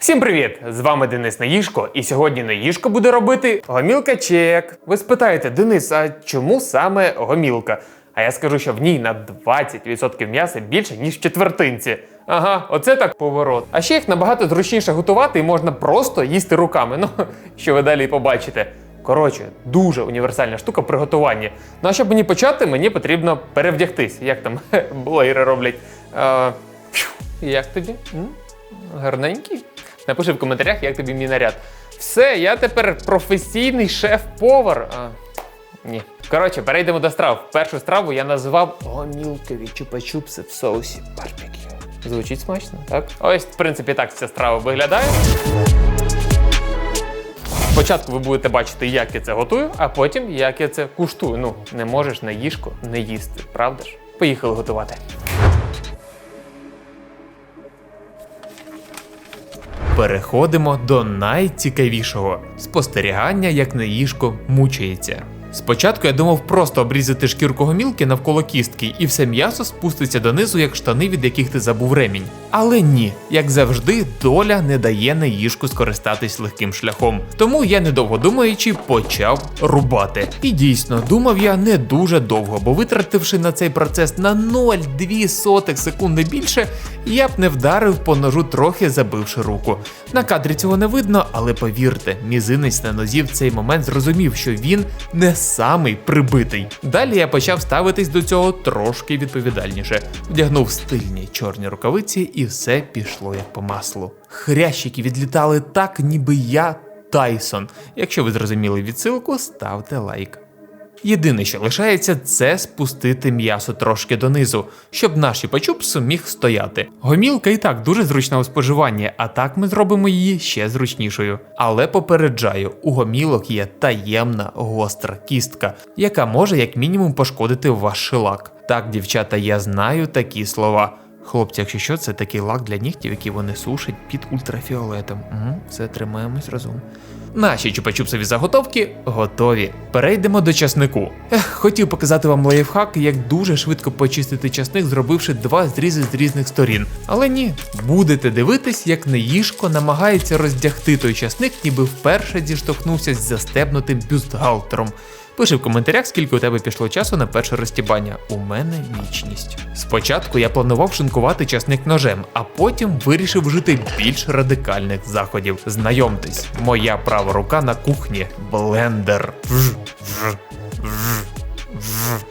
Всім привіт! З вами Денис Наїшко, і сьогодні Наїшко буде робити гомілка чек. Ви спитаєте, Денис, а чому саме гомілка? А я скажу, що в ній на 20% м'яса більше, ніж в четвертинці. Ага, оце так поворот. А ще їх набагато зручніше готувати і можна просто їсти руками. Ну, що ви далі побачите. Коротше, дуже універсальна штука при готуванні. Ну а щоб мені почати, мені потрібно перевдягтись. Як там блогери роблять. Е, як тобі? Гарненький? Напиши в коментарях, як тобі мій наряд. Все, я тепер професійний шеф-повар. А, ні. Коротше, перейдемо до страв. Першу страву я назвав гомілкові чупа-чупси в соусі барбекю. Звучить смачно, так? Ось, в принципі, так ця страва виглядає. Спочатку ви будете бачити, як я це готую, а потім як я це куштую. Ну, не можеш на їжку не їсти, правда ж? Поїхали готувати. Переходимо до найцікавішого спостерігання, як неїжко мучається. Спочатку я думав просто обрізати шкірку гомілки навколо кістки, і все м'ясо спуститься донизу, як штани, від яких ти забув ремінь. Але ні, як завжди, доля не дає неїжку скористатись легким шляхом. Тому я, недовго думаючи, почав рубати. І дійсно, думав я не дуже довго, бо витративши на цей процес на 0,2 секунди більше, я б не вдарив по ножу, трохи забивши руку. На кадрі цього не видно, але повірте, мізинець на нозі в цей момент зрозумів, що він не самий прибитий. Далі я почав ставитись до цього трошки відповідальніше. Вдягнув стильні чорні рукавиці, і все пішло як по маслу. Хрящики відлітали так, ніби я Тайсон. Якщо ви зрозуміли відсилку, ставте лайк. Єдине, що лишається, це спустити м'ясо трошки донизу, щоб наш пачупс міг стояти. Гомілка і так дуже зручна у споживанні, а так ми зробимо її ще зручнішою. Але попереджаю, у гомілок є таємна гостра кістка, яка може як мінімум пошкодити ваш шилак. Так, дівчата, я знаю такі слова. Хлопці, якщо що, це такий лак для нігтів, який вони сушать під ультрафіолетом. Угу, все тримаємось разом. Наші чупа-чупсові заготовки готові. Перейдемо до часнику. Ех, хотів показати вам лайфхак, як дуже швидко почистити часник, зробивши два зрізи з різних сторін. Але ні, будете дивитись, як неїжко намагається роздягти той часник, ніби вперше зіштовхнувся з застебнутим бюстгальтером. Пиши в коментарях, скільки у тебе пішло часу на перше розтібання. У мене вічність. Спочатку я планував шинкувати часник ножем, а потім вирішив вжити більш радикальних заходів. Знайомтесь, моя права рука на кухні блендер. Вж, вж, вж.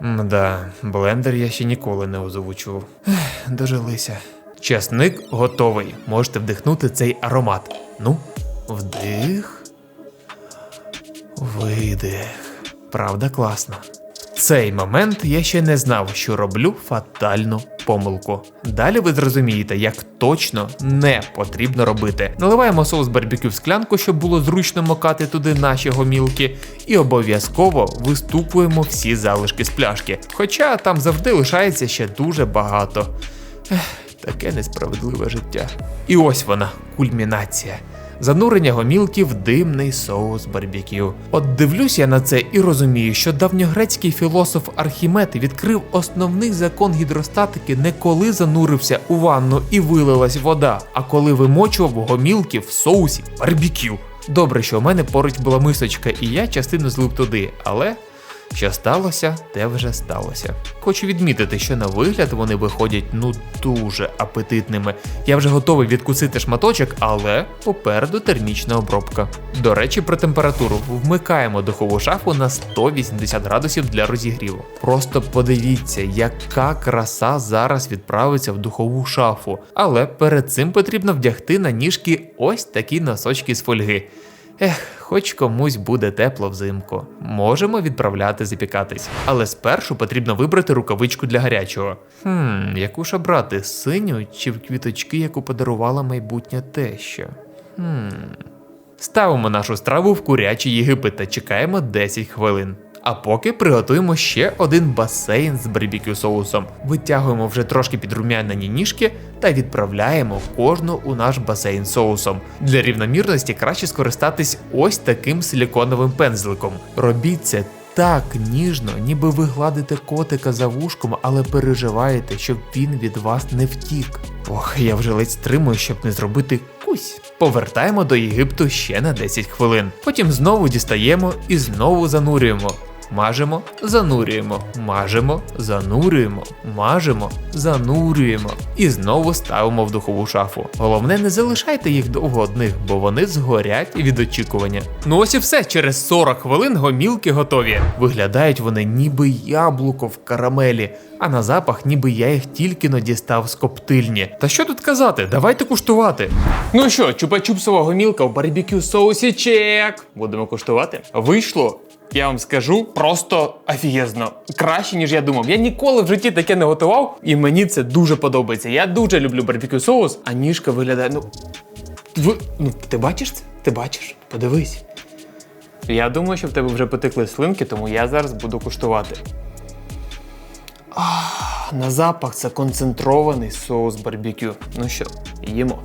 Мда, блендер я ще ніколи не озвучував. Дожилися. Часник готовий. Можете вдихнути цей аромат. Ну, вдих. Видих. Правда, класно. В цей момент я ще не знав, що роблю фатальну помилку. Далі ви зрозумієте, як точно не потрібно робити. Наливаємо соус барбекю в склянку, щоб було зручно макати туди наші гомілки, і обов'язково вистукуємо всі залишки з пляшки. Хоча там завжди лишається ще дуже багато. Ех, таке несправедливе життя. І ось вона, кульмінація. Занурення гомілки в димний соус барбекю. От дивлюсь я на це і розумію, що давньогрецький філософ Архімед відкрив основний закон гідростатики не коли занурився у ванну і вилилась вода, а коли вимочував гомілки в соусі барбекю. Добре, що у мене поруч була мисочка, і я частину злив туди, але що сталося, те вже сталося. Хочу відмітити, що на вигляд вони виходять ну дуже апетитними. Я вже готовий відкусити шматочок, але попереду термічна обробка. До речі, про температуру вмикаємо духову шафу на 180 градусів для розігріву. Просто подивіться, яка краса зараз відправиться в духову шафу. Але перед цим потрібно вдягти на ніжки ось такі носочки з фольги. Ех, хоч комусь буде тепло взимку. Можемо відправляти запікатись. Але спершу потрібно вибрати рукавичку для гарячого. Хм, яку ж обрати, синю чи в квіточки, яку подарувала майбутня теща? Хм. Ставимо нашу страву в курячий Єгипет та чекаємо 10 хвилин. А поки приготуємо ще один басейн з барбекю соусом. Витягуємо вже трошки підрум'янені ніжки та відправляємо кожну у наш басейн соусом. Для рівномірності краще скористатись ось таким силіконовим пензликом. Робіть це так ніжно, ніби ви гладите котика за вушком, але переживаєте, щоб він від вас не втік. Ох, я вже ледь стримую, щоб не зробити кусь. Повертаємо до Єгипту ще на 10 хвилин. Потім знову дістаємо і знову занурюємо. Мажемо, занурюємо, мажемо, занурюємо, мажемо, занурюємо. І знову ставимо в духову шафу. Головне, не залишайте їх довго одних, бо вони згорять від очікування. Ну ось і все. Через 40 хвилин гомілки готові. Виглядають вони ніби яблуко в карамелі, а на запах, ніби я їх тільки но дістав з коптильні. Та що тут казати? Давайте куштувати. Ну що, чупа-чупсова гомілка в барбекю соусі чек. Будемо куштувати. Вийшло. Я вам скажу просто офігезно. Краще, ніж я думав. Я ніколи в житті таке не готував, і мені це дуже подобається. Я дуже люблю барбекю соус, а ніжка виглядає. Ну, ви, ну ти бачиш це? Ти бачиш? Подивись. Я думаю, що в тебе вже потекли слинки, тому я зараз буду куштувати. Ах, на запах це концентрований соус барбекю. Ну що, їмо.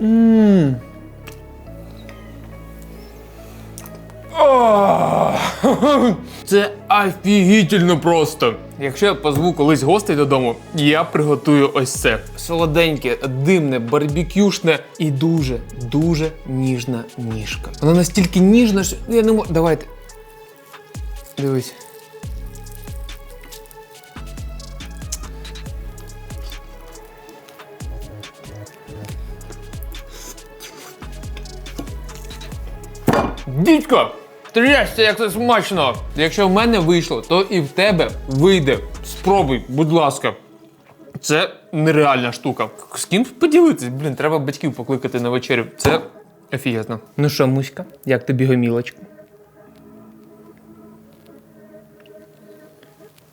Ммм. Це офігітельно просто. Якщо я позву колись гостей додому, я приготую ось це. Солоденьке, димне, барбекюшне і дуже, дуже ніжна ніжка. Вона настільки ніжна, що я не можу. Давайте. Дивись. Дідько! Трясся, як це смачно! Якщо в мене вийшло, то і в тебе вийде. Спробуй, будь ласка. Це нереальна штука. З ким поділитись? Блін, треба батьків покликати на вечерю. Це офігезно. Ну що, Муська, як тобі гомілочка?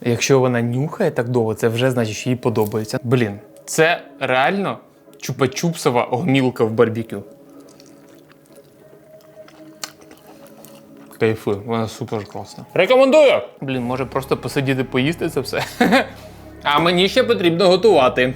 Якщо вона нюхає так довго, це вже значить, що їй подобається. Блін, це реально чупа-чупсова гомілка в барбекю. Кайфую, вона супер класна. Рекомендую! Блін, може просто посидіти поїсти це все. А мені ще потрібно готувати.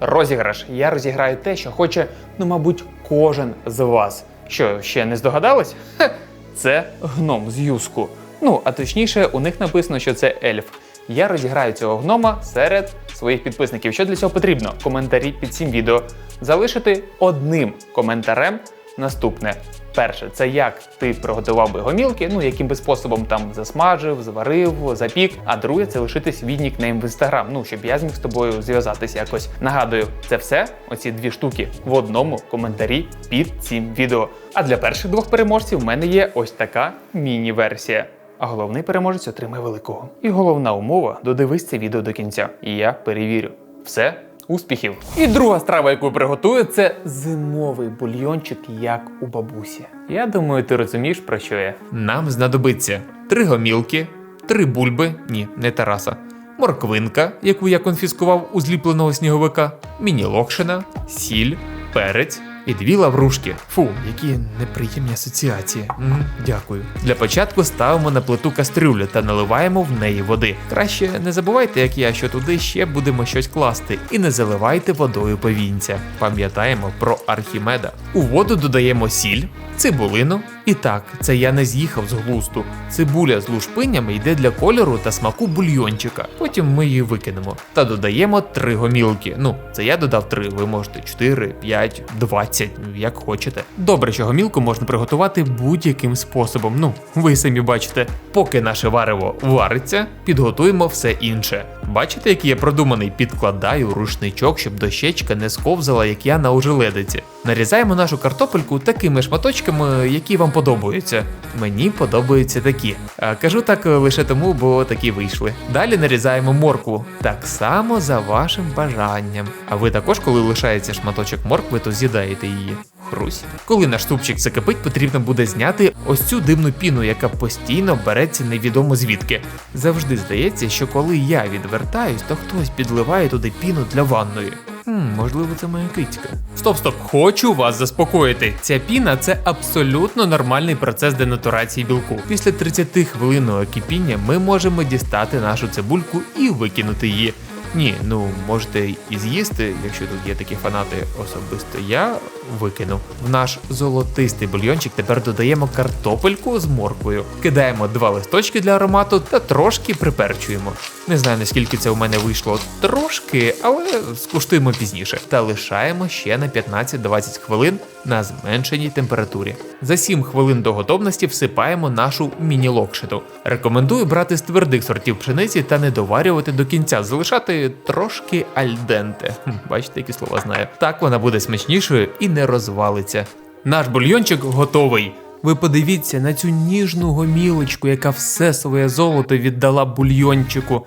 Розіграш. Я розіграю те, що хоче, ну, мабуть, кожен з вас. Що, ще не здогадались? Хе, Це гном з юску. Ну, а точніше, у них написано, що це ельф. Я розіграю цього гнома серед своїх підписників. Що для цього потрібно? Коментарі під цим відео. Залишити одним коментарем наступне. Перше, це як ти приготував би гомілки, ну яким би способом там засмажив, зварив, запік. А друге, це лишити свій нікнейм в інстаграм. Ну щоб я зміг з тобою зв'язатися якось. Нагадую, це все, оці дві штуки в одному коментарі під цим відео. А для перших двох переможців в мене є ось така міні-версія. А головний переможець отримає великого. І головна умова додивись це відео до кінця. І я перевірю. Все, успіхів! І друга страва, яку приготую, це зимовий бульйончик, як у бабусі. Я думаю, ти розумієш, про що я. Нам знадобиться три гомілки, три бульби, ні, не Тараса. Морквинка, яку я конфіскував у зліпленого сніговика, міні-локшина, сіль, перець і дві лаврушки. Фу, які неприємні асоціації. М, дякую. Для початку ставимо на плиту кастрюлю та наливаємо в неї води. Краще не забувайте, як я, що туди ще будемо щось класти, і не заливайте водою повінця. Пам'ятаємо про Архімеда. У воду додаємо сіль, цибулину. І так, це я не з'їхав з глусту. Цибуля з лушпинями йде для кольору та смаку бульйончика. Потім ми її викинемо та додаємо три гомілки. Ну, це я додав три, ви можете 4, 5, 20, як хочете. Добре, що гомілку можна приготувати будь-яким способом. Ну, ви самі бачите. Поки наше варево вариться, підготуємо все інше. Бачите, який я продуманий? Підкладаю рушничок, щоб дощечка не сковзала, як я на ожеледиці. Нарізаємо нашу картопельку такими шматочками, які вам подобаються. Мені подобаються такі. А кажу так лише тому, бо такі вийшли. Далі нарізаємо моркву. Так само за вашим бажанням. А ви також, коли лишається шматочок моркви, то з'їдаєте її. Хрусь. Коли наш супчик закипить, потрібно буде зняти ось цю димну піну, яка постійно береться невідомо звідки. Завжди здається, що коли я відвертаюсь, то хтось підливає туди піну для ванної. Хм, можливо, це моя кицька. Стоп, стоп, хочу вас заспокоїти. Ця піна це абсолютно нормальний процес денатурації білку. Після 30 хвилинного кипіння ми можемо дістати нашу цибульку і викинути її. Ні, ну можете і з'їсти, якщо тут є такі фанати. Особисто я викину. В наш золотистий бульйончик тепер додаємо картопельку з морквою, кидаємо два листочки для аромату та трошки приперчуємо. Не знаю наскільки це у мене вийшло трошки, але скуштуємо пізніше. Та лишаємо ще на 15-20 хвилин на зменшеній температурі. За 7 хвилин до готовності всипаємо нашу міні-локшиту. Рекомендую брати з твердих сортів пшениці та не доварювати до кінця, залишати трошки альденте. Бачите, які слова знаю. Так вона буде смачнішою і не розвалиться. Наш бульйончик готовий. Ви подивіться на цю ніжну гомілочку, яка все своє золото віддала бульйончику.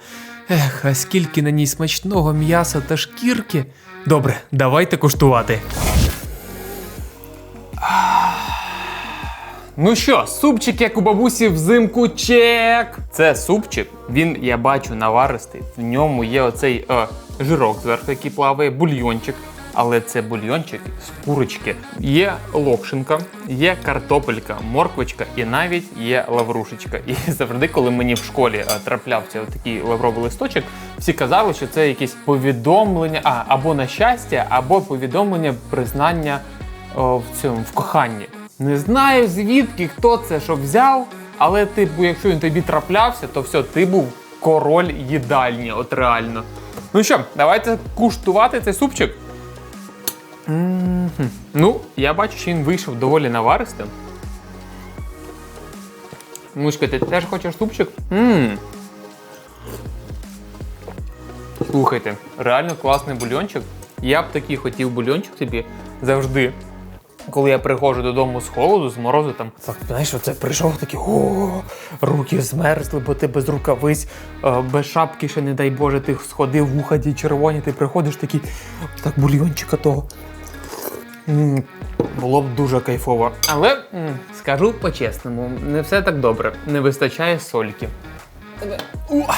Ех, а скільки на ній смачного м'яса та шкірки. Добре, давайте куштувати. Ну що, супчик, як у бабусі взимку, чек. Це супчик. Він, я бачу, наваристий. В ньому є оцей е, жирок зверху, який плаває, бульйончик. Але це бульйончик з курочки. Є локшинка, є картопелька, морквочка і навіть є лаврушечка. І завжди, коли мені в школі е, траплявся такий лавровий листочок, всі казали, що це якесь повідомлення, а або на щастя, або повідомлення признання о, в цьому в коханні. Не знаю звідки хто це що взяв, але типу, якщо він тобі траплявся, то все, ти був король їдальні, от реально. Ну що, давайте куштувати цей супчик. Мгм. Ну, я бачу, що він вийшов доволі наваристим. Мушка, ти теж хочеш супчик? Мм. Слухайте, реально класний бульончик. Я б такий хотів бульончик собі завжди. Коли я приходжу додому з холоду, з морозу, там так, знаєш, оце прийшов такий, о, руки змерзли, бо ти без рукавиць, е, без шапки, ще не дай Боже, ти сходив, вуха ті червоні, ти приходиш такий, так бульйончика того. М, Було б дуже кайфово. Але м, скажу по-чесному, не все так добре. Не вистачає сольки. Уа!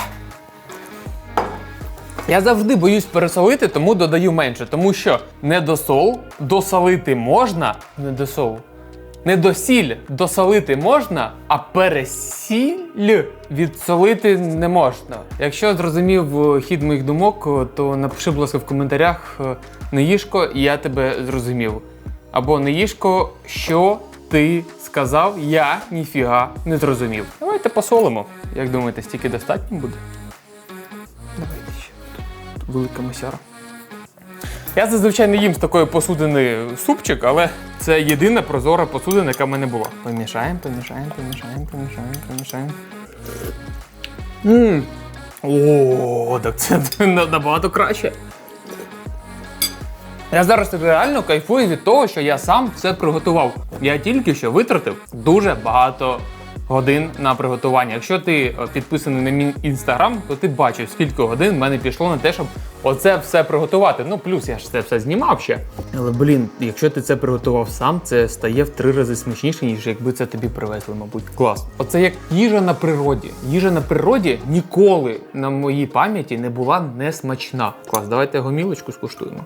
Я завжди боюсь пересолити, тому додаю менше. Тому що недосол досолити можна, не досол. Недосіль досолити можна, а пересіль відсолити не можна. Якщо зрозумів е, хід моїх думок, е, то напиши, будь ласка, в коментарях е, Неїшко, і я тебе зрозумів. Або Неїшко, що ти сказав, я ніфіга не зрозумів. Давайте посолимо. Як думаєте, стільки достатньо буде? Велика масяра. Я зазвичай не їм з такої посудини супчик, але це єдина прозора посудина, яка в мене була. Помішаємо, помішаємо, помішаємо, помішаємо, помішаємо. Мм. О, так це набагато краще. Я зараз реально кайфую від того, що я сам все приготував. Я тільки що витратив дуже багато годин на приготування. Якщо ти е, підписаний на мій інстаграм, то ти бачив, скільки годин в мене пішло на те, щоб оце все приготувати. Ну, плюс я ж це все знімав ще. Але блін, якщо ти це приготував сам, це стає в три рази смачніше, ніж якби це тобі привезли, мабуть. Клас. Оце як їжа на природі. Їжа на природі ніколи на моїй пам'яті не була несмачна. Клас, давайте гомілочку скуштуємо.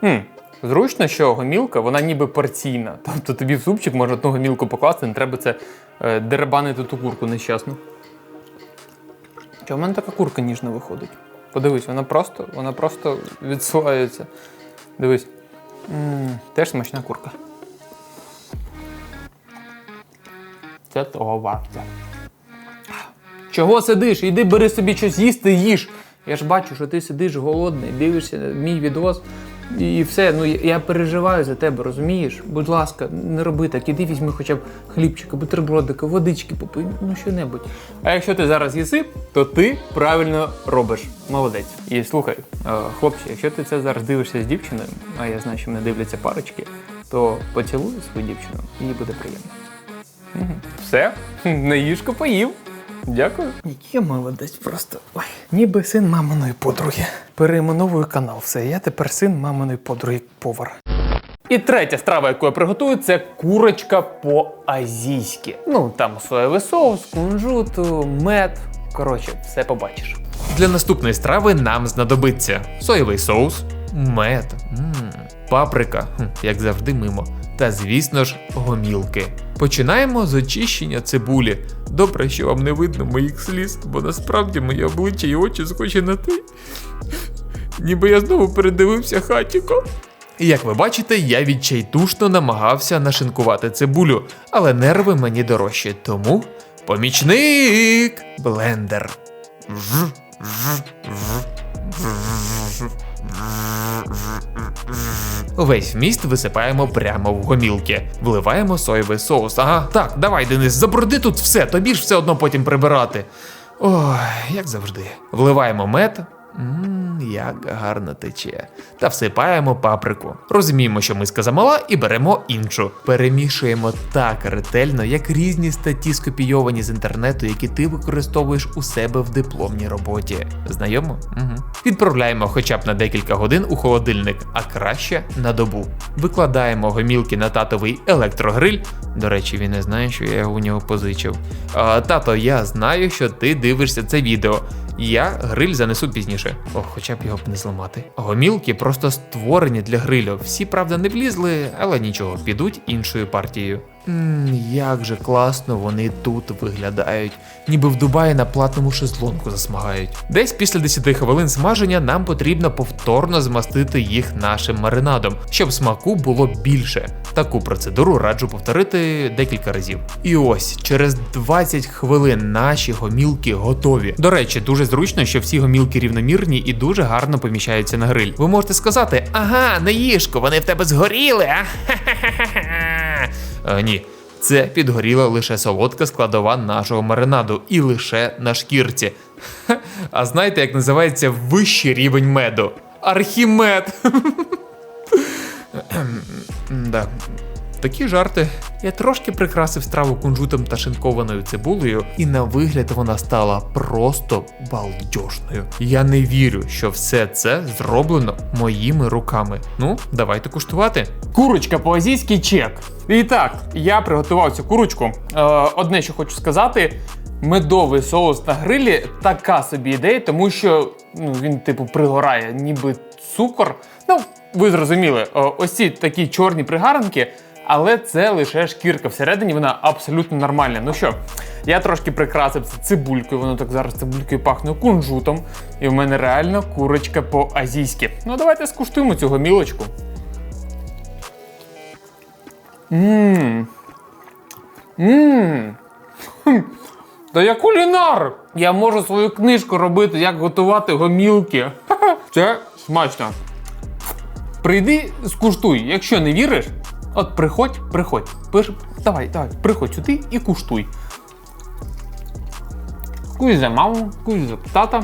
Хм, зручно, що гомілка, вона ніби порційна. Тобто тобі в супчик можна одну гомілку покласти, не треба це е, деребанити ту курку нещасну. Чого в мене така курка ніжна виходить? Подивись, вона просто, вона просто відсувається. Дивись. м теж смачна курка. Це того варте. Чого сидиш? Іди бери собі щось їсти, їж. Я ж бачу, що ти сидиш голодний, дивишся мій відос. І все, ну я- переживаю за тебе, розумієш? Будь ласка, не роби так, іди візьми хоча б хлібчика, бутербродика, водички попий, ну що-небудь. А якщо ти зараз їси, то ти правильно робиш. Молодець. І слухай, е, хлопче, якщо ти це зараз дивишся з дівчиною, а я знаю, що мене дивляться парочки, то поцілуй свою дівчину, їй буде приємно. Все, наїжко поїв. Дякую. Який я молодець просто. Ой, ніби син маминої подруги. Перейменовую канал. Все, я тепер син маминої подруги повар. І третя страва, яку я приготую, це курочка по-азійськи. Ну там соєвий соус, кунжут, мед. Коротше, все побачиш. Для наступної страви нам знадобиться соєвий соус, мед, м, паприка, хм, як завжди мимо, та звісно ж гомілки. Починаємо з очищення цибулі. Добре, що вам не видно моїх сліз, бо насправді моє обличчя і очі схожі на те, Ніби я знову передивився хатіко. Як ви бачите, я відчайдушно намагався нашинкувати цибулю, але нерви мені дорожчі, тому помічник блендер. Весь вміст висипаємо прямо в гомілки, вливаємо соєвий соус. Ага, так, давай, Денис, заброди тут все, тобі ж все одно потім прибирати. Ой, як завжди. Вливаємо мед. Ммм, як гарно тече. Та всипаємо паприку. Розуміємо, що миска замала, і беремо іншу. Перемішуємо так ретельно, як різні статті скопійовані з інтернету, які ти використовуєш у себе в дипломній роботі. Знайомо? Угу. Відправляємо хоча б на декілька годин у холодильник, а краще на добу. Викладаємо гомілки на татовий електрогриль. До речі, він не знає, що я його у нього позичив. А, тато, я знаю, що ти дивишся це відео. Я гриль занесу пізніше. О, хоча б його б не зламати. Гомілки просто створені для грилю. Всі, правда, не влізли, але нічого, підуть іншою партією. Ммм, як же класно вони тут виглядають, ніби в Дубаї на платному шезлонку засмагають. Десь після 10 хвилин смаження нам потрібно повторно змастити їх нашим маринадом, щоб смаку було більше. Таку процедуру раджу повторити декілька разів. І ось через 20 хвилин наші гомілки готові. До речі, дуже зручно, що всі гомілки рівномірні і дуже гарно поміщаються на гриль. Ви можете сказати: ага, не їжко, вони в тебе згоріли. а? Ха-ха-ха-ха». Е, ні. Це підгоріла лише солодка складова нашого маринаду і лише на шкірці. А знаєте, як називається вищий рівень меду? Архімед. Такі жарти. Я трошки прикрасив страву кунжутом та шинкованою цибулею, і на вигляд вона стала просто балдьошною. Я не вірю, що все це зроблено моїми руками. Ну, давайте куштувати. Курочка по-азійськи чек. І так, я приготував цю курочку. Е, одне, що хочу сказати. Медовий соус на грилі така собі ідея, тому що ну, він, типу, пригорає, ніби цукор. Ну, ви зрозуміли, е, ось ці такі чорні пригарники, але це лише шкірка. Всередині вона абсолютно нормальна. Ну що, я трошки прикрасив це цибулькою, воно так зараз цибулькою пахне кунжутом. І в мене реально курочка по-азійськи. Ну, давайте скуштуємо цю гомілочку. Ммм. Ммм. Та я кулінар! Я можу свою книжку робити, як готувати гомілки. Це смачно. Прийди, скуштуй. Якщо не віриш, от приходь, приходь. Пиш, давай, давай, приходь сюди і куштуй. Куй за маму, куй за тата,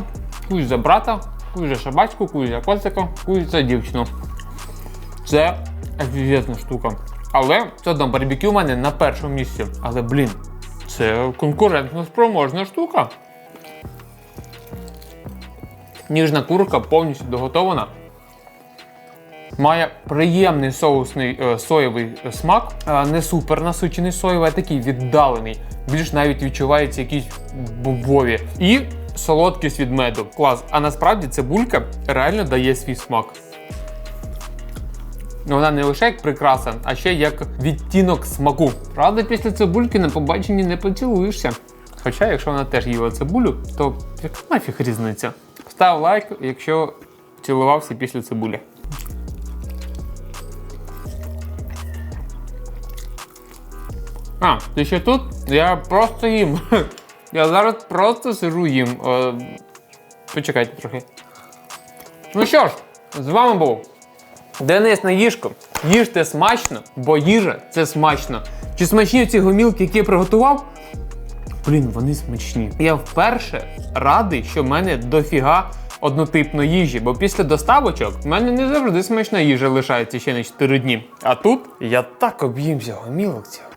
куй за брата, куй за шабачку, куй за котика, куй за дівчину. Це офігезна штука. Але це одно барбекю у мене на першому місці. Але блін, це конкурентно спроможна штука. Ніжна курка повністю доготована. Має приємний соусний е, соєвий е, смак, е, не супер насичений соєвий, а такий віддалений. Більш навіть відчуваються якісь бобові. І солодкість від меду. Клас. А насправді цибулька реально дає свій смак. Вона не лише як прикраса, а ще як відтінок смаку. Правда, після цибульки на побаченні не поцілуєшся. Хоча, якщо вона теж їла цибулю, то яка нафіг різниця? Став лайк, якщо цілувався після цибулі. А, ти ще тут? Я просто їм. Я зараз просто сижу їм. Е, Почекайте трохи. Ну що ж, з вами був Денис Наїжко. Їжте смачно, бо їжа це смачно. Чи смачні ці гомілки, які я приготував? Блін, вони смачні. Я вперше радий, що в мене дофіга однотипної їжі, бо після доставочок в мене не завжди смачна їжа лишається ще на 4 дні. А тут я так об'їмся гомілок цих.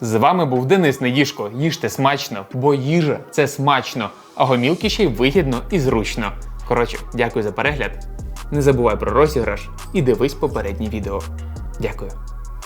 З вами був Денис Недішко. Їжте смачно, бо їжа це смачно, а гомілки ще й вигідно і зручно. Коротше, дякую за перегляд. Не забувай про розіграш і дивись попереднє відео. Дякую.